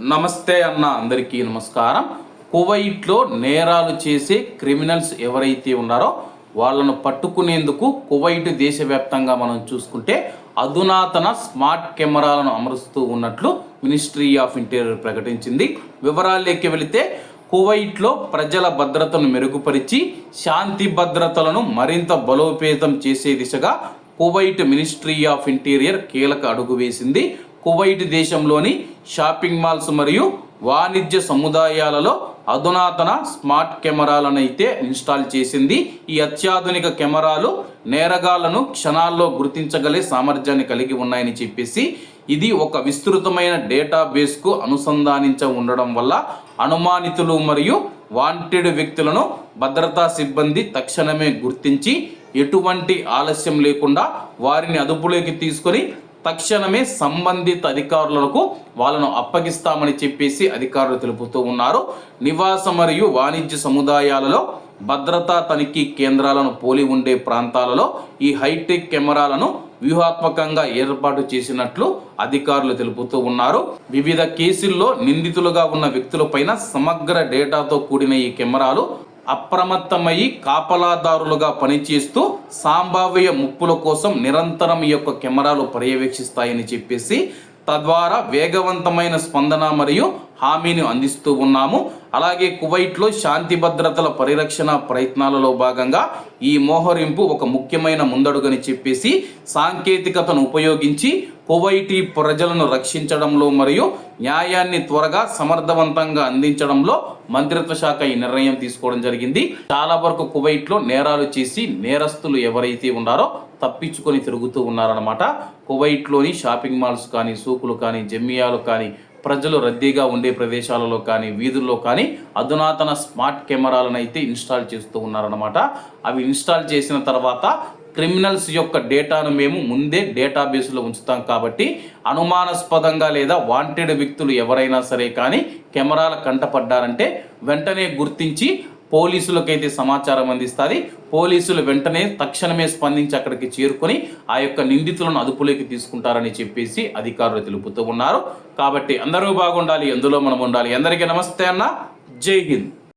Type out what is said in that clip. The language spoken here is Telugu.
నమస్తే అన్న అందరికీ నమస్కారం. కువైట్లో నేరాలు చేసే క్రిమినల్స్ ఎవరైతే ఉన్నారో వాళ్ళను పట్టుకునేందుకు కువైట్ దేశవ్యాప్తంగా మనం చూసుకుంటే అధునాతన స్మార్ట్ కెమెరాలను అమరుస్తూ ఉన్నట్లు మినిస్ట్రీ ఆఫ్ ఇంటీరియర్ ప్రకటించింది. వివరాల్లోకి వెళితే కువైట్లో ప్రజల భద్రతను మెరుగుపరిచి శాంతి భద్రతలను మరింత బలోపేతం చేసే దిశగా కువైట్ మినిస్ట్రీ ఆఫ్ ఇంటీరియర్ కీలక అడుగు వేసింది. కువైట్ దేశంలోని షాపింగ్ మాల్స్ మరియు వాణిజ్య సముదాయాలలో అధునాతన స్మార్ట్ కెమెరాలను అయితే ఇన్స్టాల్ చేసింది. ఈ అత్యాధునిక కెమెరాలు నేరగాళ్ళను క్షణాల్లో గుర్తించగలే సామర్థ్యాన్ని కలిగి ఉన్నాయని చెప్పేసి ఇది ఒక విస్తృతమైన డేటాబేస్కు అనుసంధానించ ఉండడం వల్ల అనుమానితులు మరియు వాంటెడ్ వ్యక్తులను భద్రతా సిబ్బంది తక్షణమే గుర్తించి ఎటువంటి ఆలస్యం లేకుండా వారిని అదుపులోకి తీసుకొని తక్షణమే సంబంధిత అధికారులకు వాళ్ళను అప్పగిస్తామని చెప్పేసి అధికారులు తెలుపుతూ ఉన్నారు. నివాస మరియు వాణిజ్య సముదాయాలలో భద్రతా తనిఖీ కేంద్రాలను పోలి ఉండే ప్రాంతాలలో ఈ హైటెక్ కెమెరాలను వ్యూహాత్మకంగా ఏర్పాటు చేసినట్లు అధికారులు తెలుపుతూ ఉన్నారు. వివిధ కేసుల్లో నిందితులుగా ఉన్న వ్యక్తులపైన సమగ్ర డేటాతో కూడిన ఈ కెమెరాలు అప్రమత్తమయ్యి కాపలాదారులుగా పనిచేస్తూ సంభావ్య ముప్పుల కోసం నిరంతరం ఈ యొక్క కెమెరాలు పర్యవేక్షిస్తాయని చెప్పేసి తద్వారా వేగవంతమైన స్పందన మరియు హామీని అందిస్తూ ఉన్నాము. అలాగే కువైట్లో శాంతి భద్రతల పరిరక్షణ ప్రయత్నాలలో భాగంగా ఈ మోహరింపు ఒక ముఖ్యమైన ముందడుగని చెప్పేసి సాంకేతికతను ఉపయోగించి కువైటీ ప్రజలను రక్షించడంలో మరియు న్యాయాన్ని త్వరగా సమర్థవంతంగా అందించడంలో మంత్రిత్వ శాఖ ఈ నిర్ణయం తీసుకోవడం జరిగింది. చాలా వరకు కువైట్లో నేరాలు చేసి నేరస్తులు ఎవరైతే ఉన్నారో తప్పించుకొని తిరుగుతూ ఉన్నారనమాట కువైట్లోని షాపింగ్ మాల్స్ కానీ సూకులు కానీ జమ్మియాలు కానీ ప్రజలు రద్దీగా ఉండే ప్రదేశాలలో కానీ వీధుల్లో కానీ అధునాతన స్మార్ట్ కెమెరాలను అయితే ఇన్స్టాల్ చేస్తూ ఉన్నారనమాట అవి ఇన్స్టాల్ చేసిన తర్వాత క్రిమినల్స్ యొక్క డేటాను మేము ముందే డేటాబేస్లో ఉంచుతాం కాబట్టి అనుమానాస్పదంగా లేదా వాంటెడ్ వ్యక్తులు ఎవరైనా సరే కానీ కెమెరాల కంటపడ్డారంటే వెంటనే గుర్తించి పోలీసులకైతే సమాచారం అందిస్తుంది. పోలీసులు వెంటనే తక్షణమే స్పందించి అక్కడికి చేరుకొని ఆ యొక్క నిందితులను అదుపులోకి తీసుకుంటారని చెప్పేసి అధికారులు తెలుపుతూ ఉన్నారు. కాబట్టి అందరూ బాగుండాలి ఎందులో మనం ఉండాలి. అందరికీ నమస్తే అన్న. జై హింద్.